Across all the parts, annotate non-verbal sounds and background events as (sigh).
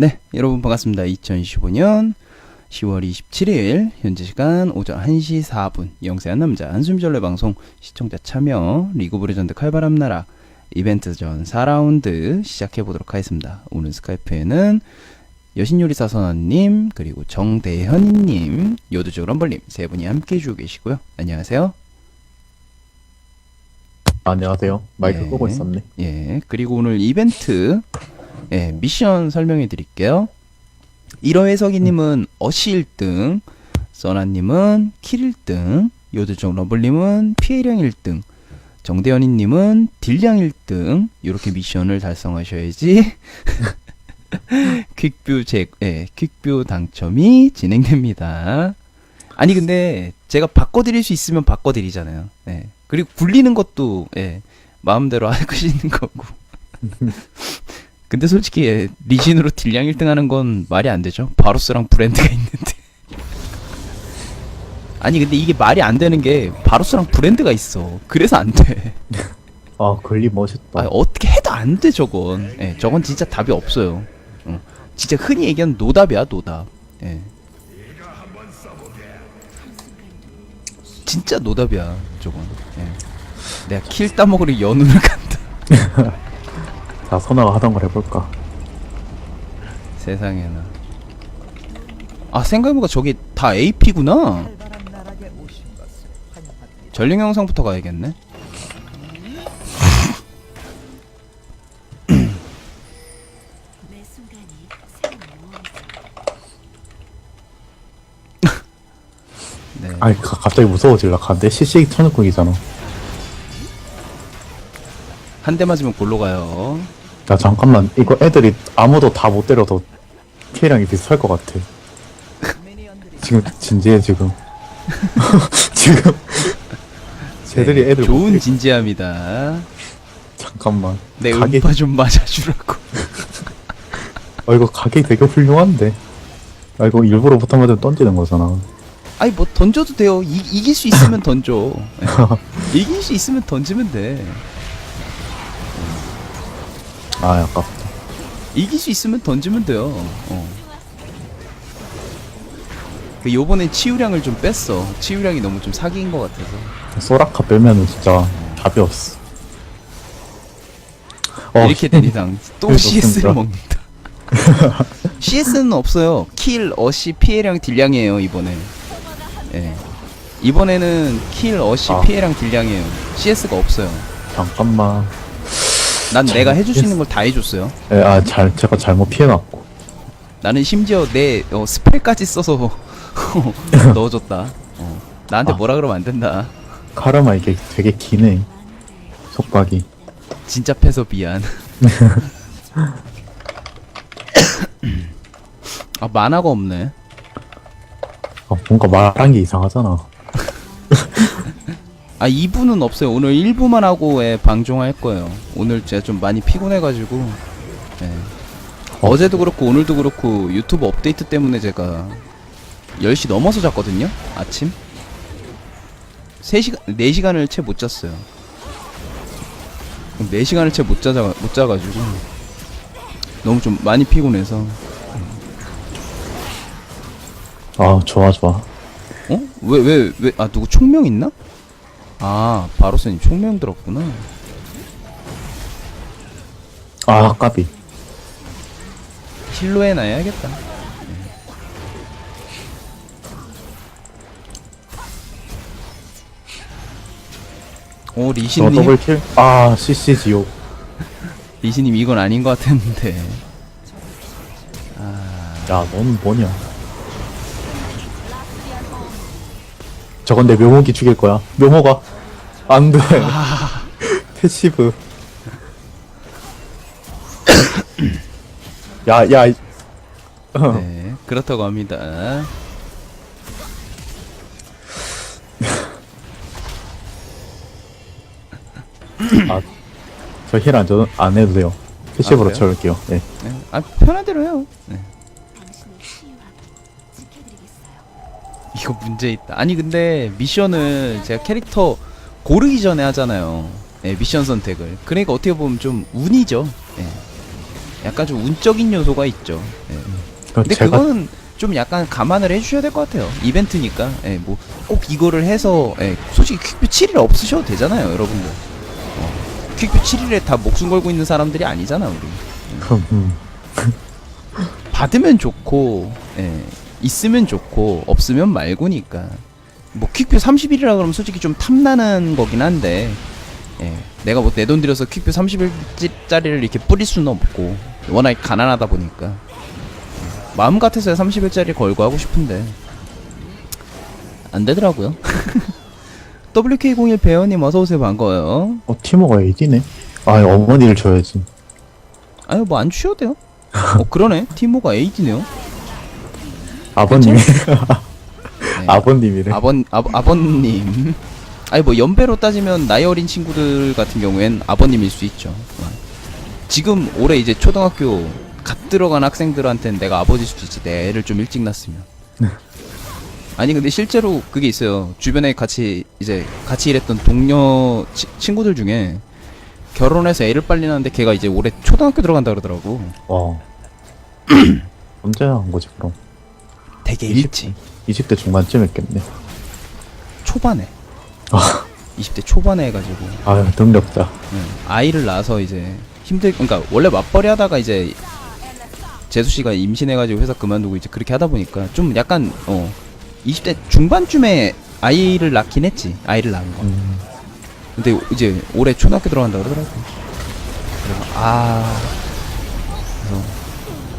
네, 여러분 반갑습니다. 2025년 10월 27일 현재 시간 오전 1시 4분 영세한 남자 한숨 전래 방송 시청자 참여 리그 오브 레전드 칼바람 나라 이벤트 전 4라운드 시작해 보도록 하겠습니다. 오늘 스카이프에는 여신요리사 선언님 그리고 정대현님 요드조 럼블님 세 분이 함께 해주고 계시고요. 안녕하세요. 안녕하세요. 마이크 예. 끄고 있었네. 예, 그리고 오늘 이벤트 예, 미션 설명해 드릴게요. 1호 해석이님은 어시 1등, 써나님은 킬 1등, 요드정 러블님은 피해량 1등, 정대현이님은 딜량 1등 이렇게 미션을 달성하셔야지 (laughs) 퀵뷰 제, 예, 퀵뷰 당첨이 진행됩니다. 아니 근데 제가 바꿔드릴 수 있으면 바꿔드리잖아요. 예. 그리고 굴리는 것도 예, 마음대로 하시는 (laughs) 거고. (laughs) 근데 솔직히 예, 리신으로 딜량 1등 하는 건 말이 안 되죠. 바로스랑 브랜드가 (laughs) 있는데. 아니 근데 이게 말이 안 되는 게 바로스랑 브랜드가 있어. 그래서 안 돼. (laughs) 아, 글리 멋있다. 아, 어떻게 해도 안 돼 저건. 예, 저건 진짜 답이 없어요. 어. 진짜 흔히 얘기하는 노답이야 노답. 예. 진짜 노답이야 저건. 예. 내가 킬 따먹으러 연운을 (laughs) 간다. 자, 선아가 하던 걸 해볼까. 세상에나. 아 생각해보니까 저기 다 AP구나. 전령 영상부터 가야겠네. (laughs) 네. 아니, 가- 갑자기 무서워질라. 간데 CC 천국이잖아. 한 대 맞으면 골로 가요. 야, 잠깐만. 이거 애들이 아무도 다 못 때려도 피해량이 비슷할 것 같아. 지금 진지해, 지금. (laughs) 지금. 쟤들이 네, 애들 못 좋은 때리- 진지함이다. 잠깐만. 내 가게, 음파 좀 맞아주라고. 어, (laughs) 이거 가게 되게 훌륭한데. 아, 이거 일부러 못한 맞으면 던지는 거잖아. 아니 뭐 던져도 돼요. 이, 이길 수 있으면 (laughs) 던져. 예. 이길 수 있으면 던지면 돼. 아, 아깝다. 이길 수 있으면 던지면 돼요. 어. 그 요번에 치유량을 좀 뺐어. 치유량이 너무 좀 사기인 것 같아서. 소라카 빼면은 진짜 답이 없어. 어, 이렇게 된 이상 또 CS를. 먹는다. (laughs) CS는 없어요. 킬, 어시, 피해량, 딜량이에요 이번에. 예. 이번에는 킬, 어시, 아. 피해량, 딜량이에요. CS가 없어요. 잠깐만. 난 내가 해줄 수. 있는 걸 다 해줬어요. 예, 아, 잘, 제가 잘못 피해놨고. 나는 심지어 내 어, 스펠까지 써서 (laughs) 넣어줬다. 어. 나한테 아. 뭐라 그러면 안 된다. 카르마 이게 되게 기네. 속박이. 진짜 패서 미안. (laughs) 아 만화가 없네. 어, 뭔가 말한 게 이상하잖아. 아 2부는 없어요. 오늘 1부만 하고 예, 방종할 거예요. 오늘 제가 좀 많이 피곤해가지고 예. 어제도 그렇고 오늘도 그렇고 유튜브 업데이트 때문에 제가 10시 넘어서 잤거든요. 아침 3시간 4시간을 채 못 잤어요. 4시간을 채 못 자자 못 자가지고 너무 좀 많이 피곤해서 아, 좋아, 좋아. 어? 왜 왜 왜 아 누구 총명 있나? 아 바로스님 총명 들었구나. 아, 까비. 힐로에 놔야겠다. 오저 리신님 더블킬? 아, CC 지옥. (laughs) 리신님 이건 아닌 것 같았는데 야, 넌 뭐냐. 저건 내 묘목이 죽일 거야. 묘목아. 안 돼. 패시브. 야, 야. 이- 어. 네 그렇다고 합니다. 아, 저힐 안, 줘- 안 해도 돼요. 패시브로 그래요? 채울게요. 네. 네. 아 편한 대로 해요. 네. 지켜드리겠어요. 이거 문제 있다. 아니 근데 미션을 제가 캐릭터 고르기 전에 하잖아요. 네, 미션 선택을. 그러니까 어떻게 보면 좀 운이죠. 예. 약간 좀 운적인 요소가 있죠. 예. 그 근데 제가 그거는 좀 약간 감안을 해주셔야 될 것 같아요. 이벤트니까. 예, 뭐, 꼭 이거를 해서, 예, 솔직히 퀵뷰 7일 없으셔도 되잖아요, 여러분들. 어, 퀵뷰 7일에 다 목숨 걸고 있는 사람들이 아니잖아, 우리. 음, (laughs) 받으면 좋고, 예, 있으면 좋고, 없으면 말고니까. 뭐, 퀵뷰 30일이라 그러면 솔직히 좀 탐나는 거긴 한데, 예, 내가 뭐 내 돈 들여서 퀵뷰 30일짜리를 이렇게 뿌릴 수는 없고, 워낙 가난하다 보니까. 예, 마음 같아서야 30일짜리 걸고 하고 싶은데, 안 되더라고요. (laughs) WK01 배현님 어서오세요, 반가워요. 어 티모가 AD네. 아 어머니를 줘야지. 아유, 뭐 안 주셔도 돼요. 어, 그러네. 티모가 AD네요. (laughs) 아버님이 네. (laughs) 아버님이래. 아버 아, 아버님. 아니 뭐 연배로 따지면 나이 어린 친구들 같은 경우엔 아버님일 수 있죠. 어. 지금 올해 이제 초등학교 갓 들어간 학생들한테는 내가 아버지일 수도 있지. 내 애를 좀 일찍 낳았으면. 아니 근데 실제로 그게 있어요. 주변에 같이 이제 같이 일했던 동료 치, 친구들 중에 결혼해서 애를 빨리 낳는데 걔가 이제 올해 초등학교 들어간다 그러더라고. 와. (clears throat) 언제 한 거지 그럼? 되게 20? 일찍 20대 중반쯤 했겠네. 초반에 아, 20대 초반에 해가지고 아유 능력자. 네, 아이를 낳아서 이제 힘들 그러니까 원래 맞벌이 하다가 이제 재수 씨가 임신해가지고 회사 그만두고 이제 그렇게 하다 보니까 좀 약간 어 20대 중반쯤에 아이를 낳긴 했지 아이를 낳은 거. 음, 근데 이제 올해 초등학교 들어간다 그러더라고. 그래서 아 그래서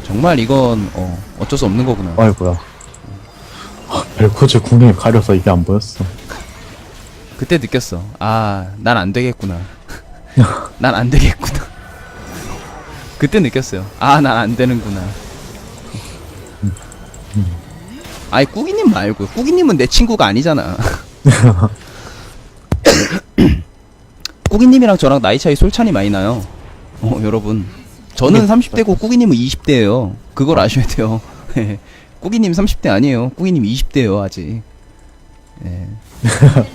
정말 이건 어 어쩔 수 없는 거구나. 아이고야. 아, 벨코즈 궁에 가려서 이게 안 보였어. 그때 느꼈어. 아, 난 안 되겠구나. (laughs) 난 안 되겠구나. (laughs) 그때 느꼈어요. 아, 난 안 되는구나. 아이, 꾸기님 말고. 꾸기님은 내 친구가 아니잖아. (laughs) 꾸기님이랑 저랑 나이 차이 솔찬이 많이 나요. 어, 여러분. 저는 30대고 꾸기님은 20대예요. 그걸 아셔야 돼요. 예. 꾸기님 30대 아니에요. 꾸기님 20대예요, 아직. 예. (laughs)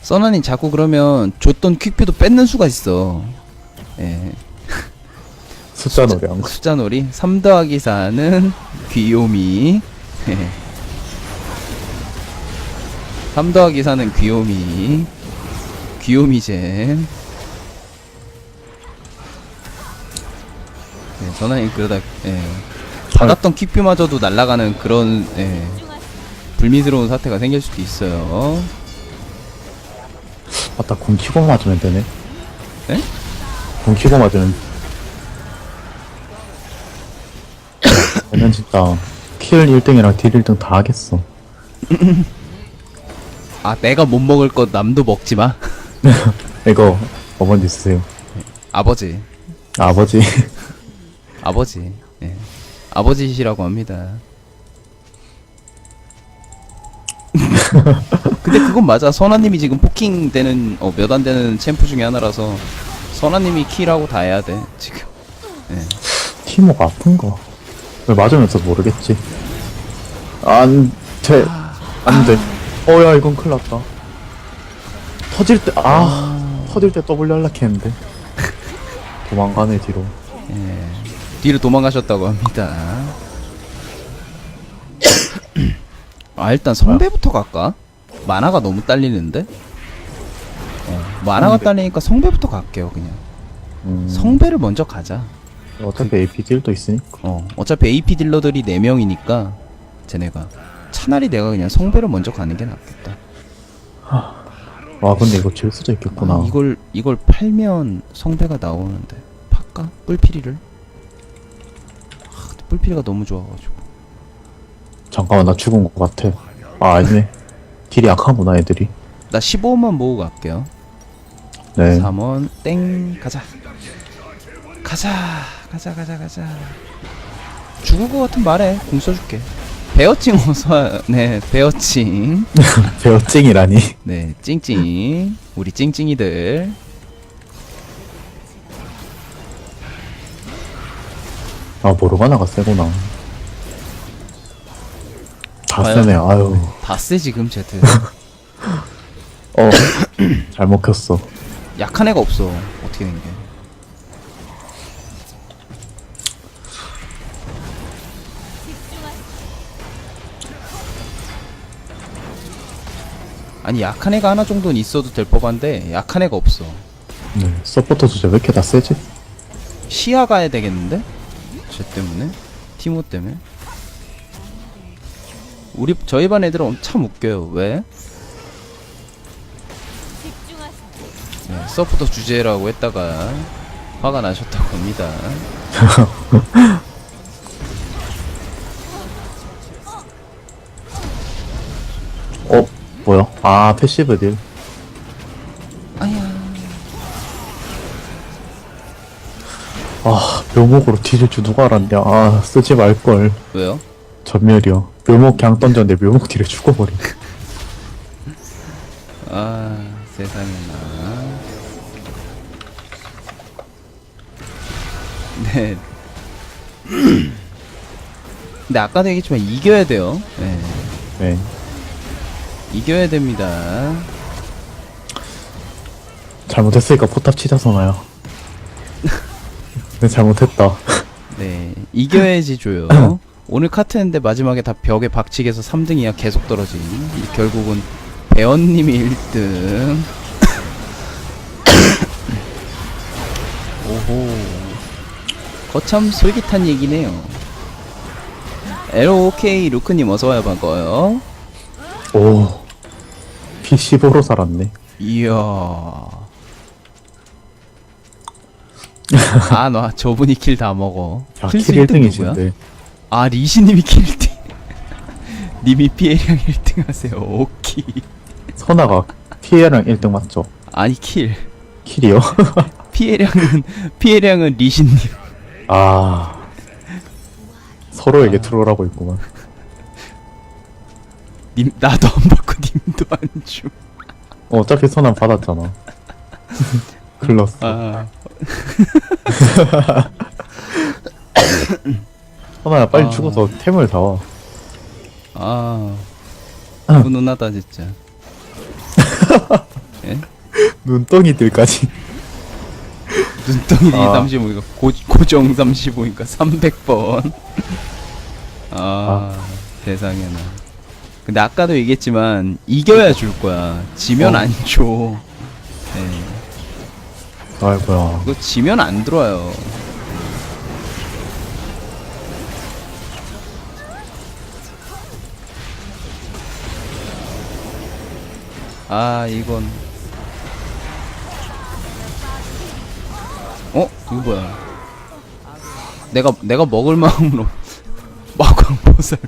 써나님 자꾸 그러면 줬던 퀵표도 뺏는 수가 있어. 예. 숫자 거. 숫자 놀이 3 더하기 4는 귀요미. 예. 3 더하기 4는 귀요미. 귀요미잼. 예, 전화님 그러다 예. 받았던 퀵표마저도 날아가는 그런 예. 불미스러운 사태가 생길 수도 있어요. 맞다 궁 키고 맞으면 되네. 에? 궁 키고 맞으면. 얘는 진짜 킬 1등이랑 딜 1등 다 하겠어. 아 내가 못 먹을 것 남도 먹지 마. (laughs) 이거 어머니 쓰세요. 아버지, 아버지. 아버지, 예. 아버지시라고 합니다. (laughs) 근데 그건 맞아. 선아님이 지금 포킹 되는 어, 몇 안 되는 챔프 중에 하나라서 선아님이 킬하고 다 해야 돼 지금. 예. 티모가 아픈 거. 왜 맞으면서 모르겠지. 안 돼. 안 돼. 어, 야, 이건 큰일 났다. 터질 때, 아, 터질 때 W 연락했는데. (laughs) 도망가네, 뒤로. 예. 뒤로 도망가셨다고 합니다. 아 일단 성배부터 갈까? 만화가 너무 딸리는데? 어, 만화가 성배. 딸리니까 성배부터 갈게요 그냥. 음, 성배를 먼저 가자. 어차피 AP 딜도 있으니까. 어, 어차피 AP 딜러들이 4명이니까 쟤네가 차라리 내가 그냥 성배를 먼저 가는 게 낫겠다. 와, 근데 이거 질 수도 있겠구나. 아, 이걸 이걸 팔면 성배가 나오는데 팔까? 뿔피리를? 뿔피리가 너무 좋아가지고. 잠깐만, 나 죽은 것 같아. 아, 아니네. 딜이 약하구나, 애들이. 나 15만 모으고 갈게요. 네. 3원 땡 가자. 가자. 가자 가자 가자. 죽을 것 같은 말해. 공 써줄게. 베어칭 어서 네 베어칭 (laughs) 베어찡이라니. 네 찡찡 우리 찡찡이들 아 모르가나가 세구나. 다 과연? 세네 아유. 다쓰 지금 제트 어 (clears throat) 잘못 켰어. 약한 애가 없어. 어떻게 된 게. 아니 약한 애가 하나 정도는 있어도 될 법한데 약한 애가 없어. 네 서포터 주제 왜 이렇게 다 세지? 시야 가야 되겠는데? 쟤 때문에? 티모 때문에? 우리 저희 반 애들은 참 웃겨요 왜? 네, 서포터 주제라고 했다가 화가 나셨다고 합니다 (laughs) 어 뭐야? 아 패시브 딜 아 묘목으로 뒤질 줄 누가 알았냐. 아 쓰지 말걸. 왜요? 전멸이요. 묘목 그냥 던졌는데 묘목 딜에 죽어버린. (laughs) 아 세상에나 네. (clears throat) 근데 아까도 얘기했지만 이겨야 돼요. 네. 네. 이겨야 됩니다. 잘못했으니까 포탑 치자서 나요 네 잘못했다. 네 이겨야지 줘요. (clears throat) 오늘 카트 했는데 마지막에 다 벽에 박치기해서 3등 이야 계속 떨어진 이 결국은 배원님이 1등. 오호. 거참 솔깃한 얘기네요. LOK 루크님 어서와요 반가워요. 오 P15로 살았네. 이야 아 나 저분이 킬 다 먹어. 야, 킬수 킬 1등 누구야? 1등이신데. 아 리시님이 킬 1등. (laughs) 님이 피해량 1등 하세요. 오키 선아가 피해랑 1등 맞죠? 아니 킬. 킬이요? (laughs) 피해량은 피해량은 리시님. 아. 서로에게 트롤하고 있구만. 님 나도 안 받고 님도 안줘 어, 어차피 선안 받았잖아 (laughs) 글렀어 아 (laughs) 선아야 빨리 아. 죽어서 템을 사와 아, 훈훈하다 진짜. (laughs) 예? 눈덩이들까지 눈덩이 아. 35니까 고, 고정 35니까 300번. 아, 세상에나. 근데 아까도 얘기했지만 이겨야 줄 거야. 지면 어. 안 줘. 예. 아이고야. 이거 지면 안 들어와요. 아 이건. 어? 이거 뭐야? 내가 내가 먹을 마음으로 (laughs) 마광 보살.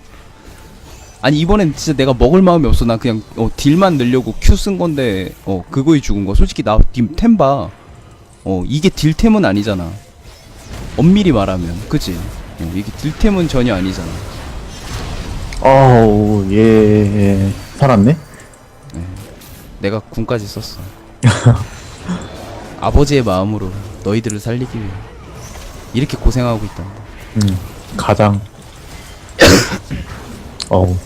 아니 이번엔 진짜 내가 먹을 마음이 없어. 나 그냥 어, 딜만 늘려고 Q 쓴 건데 어 그거에 죽은 거 솔직히 나팀템봐 어 이게 딜템은 아니잖아. 엄밀히 말하면 그치? 어, 이게 딜템은 전혀 아니잖아. 어우 예 살았네? 내가 군까지 썼어. (laughs) 아버지의 마음으로 너희들을 살리기 위해. 이렇게 고생하고 있단다. 음 가장. (coughs) 어우.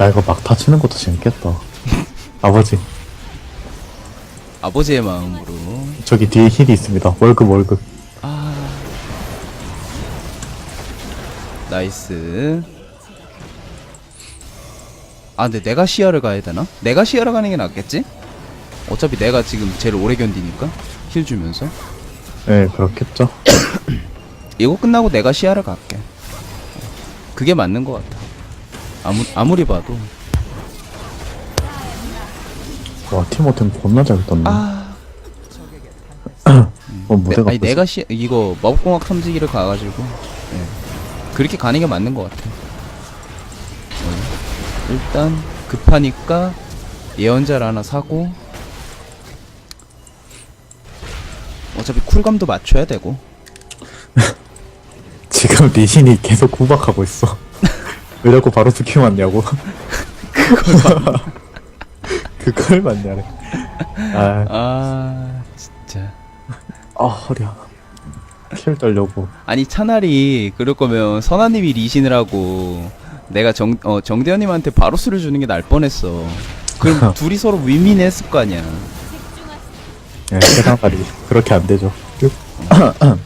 야 이거 막타 치는 것도 재밌겠다. (laughs) 아버지 아버지의 마음으로. 저기 뒤에 힐이 있습니다. 월급 월급. 아. 나이스. 아 근데 내가 시야를 가야 되나? 내가 시야를 가는 게 낫겠지? 어차피 내가 지금 제일 오래 견디니까 힐 주면서. 네 그렇겠죠. (coughs) 이거 끝나고 내가 시야를 갈게. 그게 맞는 것 같아. 아무, 아무리 봐도 와 티모템 겁나 잘 떴네. 아. (clears throat) 어 내, 무대가 아니 내가 시 이거 마법공학 탐지기를 가가지고 예. 그렇게 가는 게 맞는 것 같아. 어, 일단 급하니까 예언자를 하나 사고 어차피 쿨감도 맞춰야 되고. (laughs) 지금 리신이 계속 구박하고 있어. (laughs) (laughs) 왜 자꾸 바로 스킬 맞냐고 그걸 맞냐래 아, 아 진짜 아 허리야 킬 떨려고 아니 차라리 그럴 거면 선아님이 리신을 하고 내가 정 어, 정대현님한테 바로스를 주는 게 날 뻔했어. 그럼 (laughs) 둘이 서로 윈윈했을 거 아니야. 예, 세상 살이 그렇게 안 되죠 (clears throat)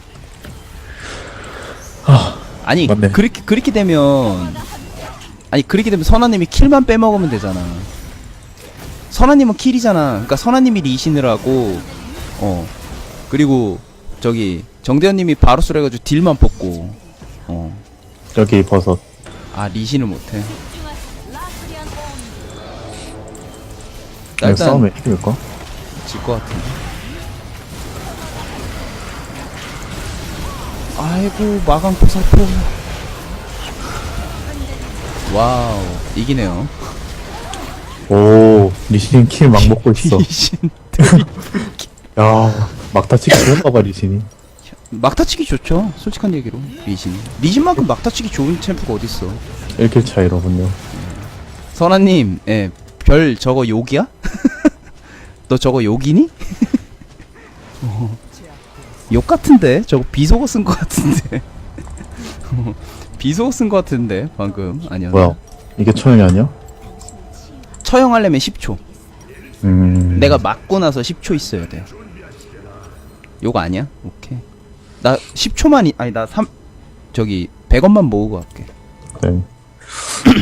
아니 맞네. 그렇게 그렇게 되면 아니 그렇게 되면 선아님이 킬만 빼먹으면 되잖아. 선아님은 킬이잖아. 그러니까 선아님이 리신을 하고 어 그리고 저기 정대현님이 바로스를 해가지고 딜만 뽑고 어. 여기 버섯. 아 리신을 못해. 이거 일단 싸우면 이길까? 질 것 같은데. 아이고 마강 포사포. 와우 이기네요. 오, 리신 킬 막 먹고 있어. 리신 (laughs) 야, 막타치기 좋은가 봐, 리신이. 막타치기 좋죠. 솔직한 얘기로 리신. 리신만큼 막타치기 좋은 챔프가 어딨어. 1킬 차이로군요. 선아님, 예, 별 저거 욕이야? (laughs) 너 저거 욕이니? (laughs) 어, 욕 같은데? 저거 비속어 쓴 거 같은데? 비속어 쓴 거 같은데 방금 아니야? 뭐야? 이게 처형이 아니야? 처형하려면 10초. 음. 내가 맞고 나서 10초 있어야 돼. 욕 아니야? 오케이. 나 10초만 이, 아니 나 3, 저기 100원만 모으고 갈게. 네.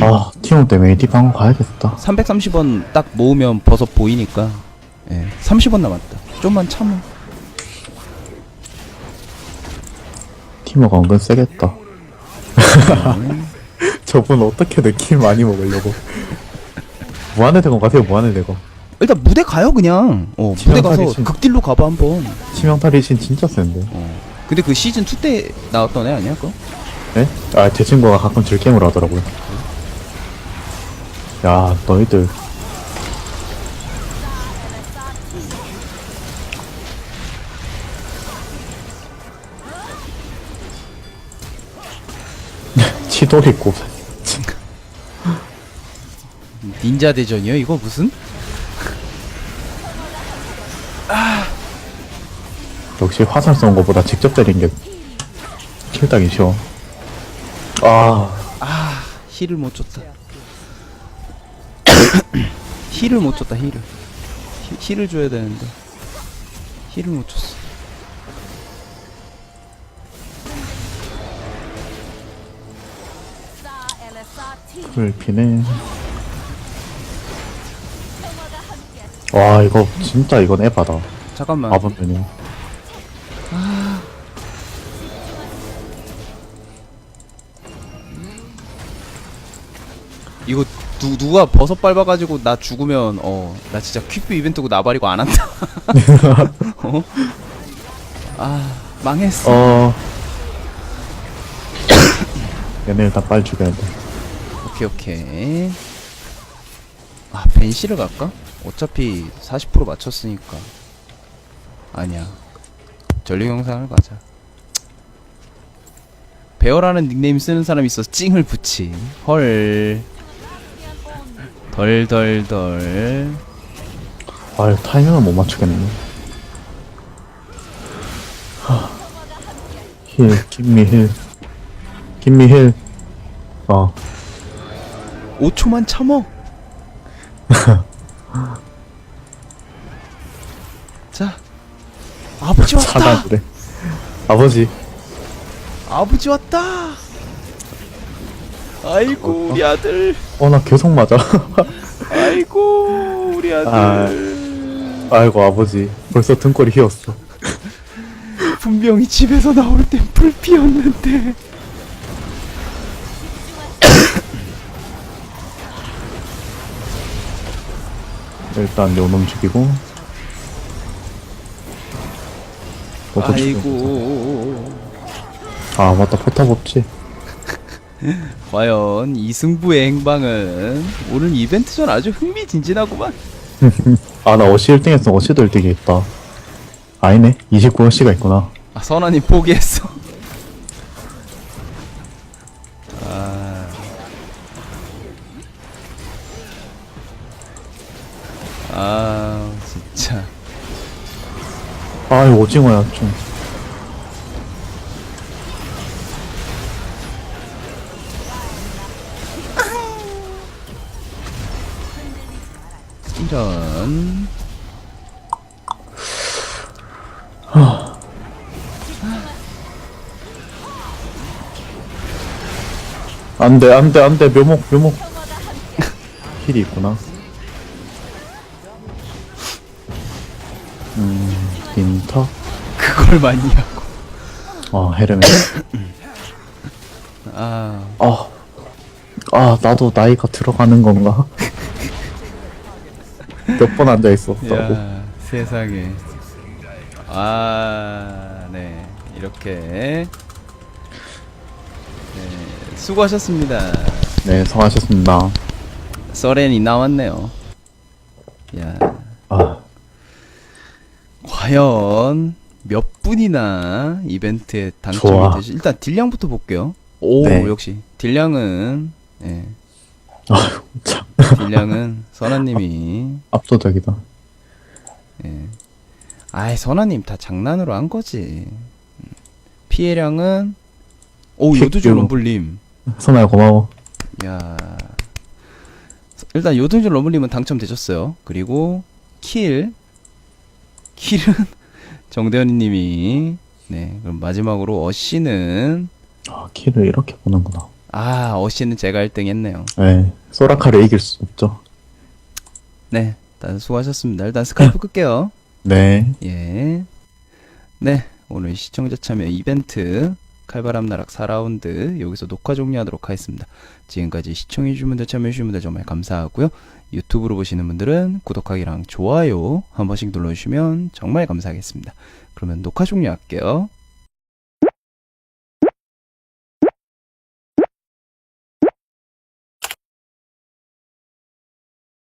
아, 티몬 때문에 AD 방 가야겠다. 330원 딱 모으면 버섯 보이니까. 예, 30원 남았다. 좀만 참어. 티모가 은근 세겠다. (laughs) 저분 어떻게든 킬 많이 먹으려고. 무한의 대검 가세요, 무한의 대검. 일단 무대 가요 그냥. 어 무대 지명 가서. 극딜로 가봐 한번. 치명타 리신 진짜 센데. 어. 근데 그 시즌 2 때 나왔던 애 아니야 그거? 네? 아, 제 친구가 가끔 질게임을 하더라고요. 야, 너희들. (laughs) 치돌이 꼽 닌자 대전이요 이거 무슨? 역시 화살 쏜 거보다 직접 때린 게 킬당이 쉬워. 아, 아 힐을 못 줬다. (coughs) 힐을 못 줬다 힐을. 히, 힐을 줘야 되는데 힐을 못 줬어. 불피네. 와, 이거 진짜 이건 에바다. 잠깐만. 메뉴. 이거 누, 누가 버섯 밟아가지고 나 죽으면 어 나 진짜 퀵뷰 이벤트고 나발이고 안 한다. (laughs) 어? 아 망했어. 어. 얘네 일단 빨리 죽여야 돼. 오케이 오케이. 아 벤시를 갈까? 어차피 40% 맞췄으니까. 아니야. 전력 영상을 가자. 베어라는 닉네임 쓰는 사람이 있어서 찡을 붙임. 헐. 덜덜덜. 아, 타이밍을 못 맞추겠네. 하. 힐, 김미 힐. 김미 힐. 어, 5초만 참어. (laughs) 자, 아버지 왔다. 사단이래. 아버지. 아버지 왔다. 아이고 우리 아들. 어, 나 계속 맞아. (laughs) 아이고 우리 아들. 아. 아이고, 아버지. 벌써 등골이 휘었어. 분명히 집에서 나올 땐 불 피었는데. 일단 요놈 죽이고. 죽여. 아이고. 아, 맞다. 포탑 없지. (laughs) 과연 이 승부의 행방은 오늘 이벤트 전 아주 흥미진진하구만. (laughs) 아, 나 어시 1등 했어. 어시도 1등이 있다. 아니네. 29어시가 있구나. 아, 선아님 포기했어. 오징어야, 좀. 이런. 안돼 안돼 안돼 묘목 묘목 (laughs) 힐이 있구나 그걸 많이 하고. 아 헤르메 아, 아, 아 나도 나이가 들어가는 건가 몇 번 앉아 있었다고 야, 세상에. 아, 네. 이렇게. 네, 수고하셨습니다. 네 성하셨습니다 서렌이 나왔네요. 야, 아 과연 몇 분이나 이벤트에 당첨이 좋아. 되시? 일단 딜량부터 볼게요. 오, 네. 역시 딜량은 예. (laughs) 아유 참 딜량은 선아님이 (laughs) 압도적이다 예. 아이 선아님 다 장난으로 한 거지. 음. 피해량은 오 피- 요두줄 요- 럼블님. 선아야 고마워 야 일단 요두줄 럼블님은 당첨되셨어요. 그리고 킬 킬은 정대현님이 네 그럼 마지막으로 어씨는 아 키를 이렇게 보는구나 아 어씨는 제가 1등했네요. 네 소라카를 이길 수 없죠 네 일단 수고하셨습니다. 일단 스카이프 끌게요. 네 예. 네, 오늘 시청자 참여 이벤트 칼바람 나락 4라운드 여기서 녹화 종료하도록 하겠습니다. 지금까지 시청해주신 분들 참여해주신 분들 정말 감사하고요. 유튜브로 보시는 분들은 구독하기랑 좋아요 한 번씩 눌러주시면 정말 감사하겠습니다. 그러면 녹화 종료할게요.